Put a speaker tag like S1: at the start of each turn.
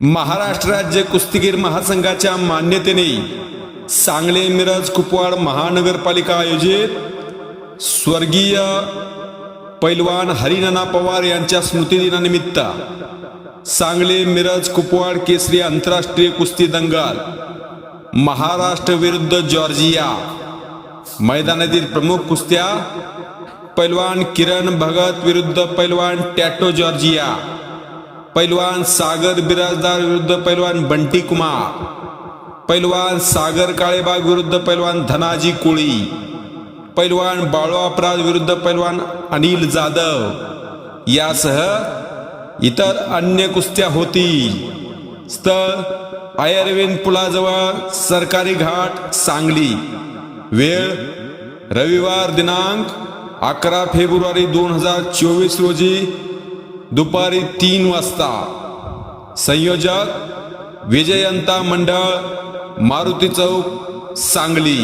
S1: महाराष्ट्र राज्य कुस्तीगीर महासंघाच्या मान्यतेने सांगली मिरज कुपवाड महानगरपालिका आयोजित स्वर्गीय पैलवान हरिनाना पवार यांच्या स्मृतिदिनानिमित्त सांगली मिरज कुपवाड केसरी आंतरराष्ट्रीय कुस्ती दंगल महाराष्ट्र विरुद्ध जॉर्जिया मैदानातील प्रमुख कुस्त्या पैलवान किरण भगत विरुद्ध पैलवान टॅटो जॉर्जिया पैलवान सागर बिराजदार विरुद्ध पैलवान बंटी कुमार पैलवान सागर काळेबाग विरुद्ध पैलवान धनाजी कोळी पैलवान बाळू अपराध विरुद्ध पैलवान अनिल जाधव. यासह इतर अन्य कुस्त्या होतील. स्थळ आयर्विन पुलाजवळ सरकारी घाट सांगली. वेळ रविवार दिनांक अकरा फेब्रुवारी दोन हजार चोवीस रोजी दुपारी तीन वाजता संयोजक विजयंता मंडळ मारुती चौक सांगली.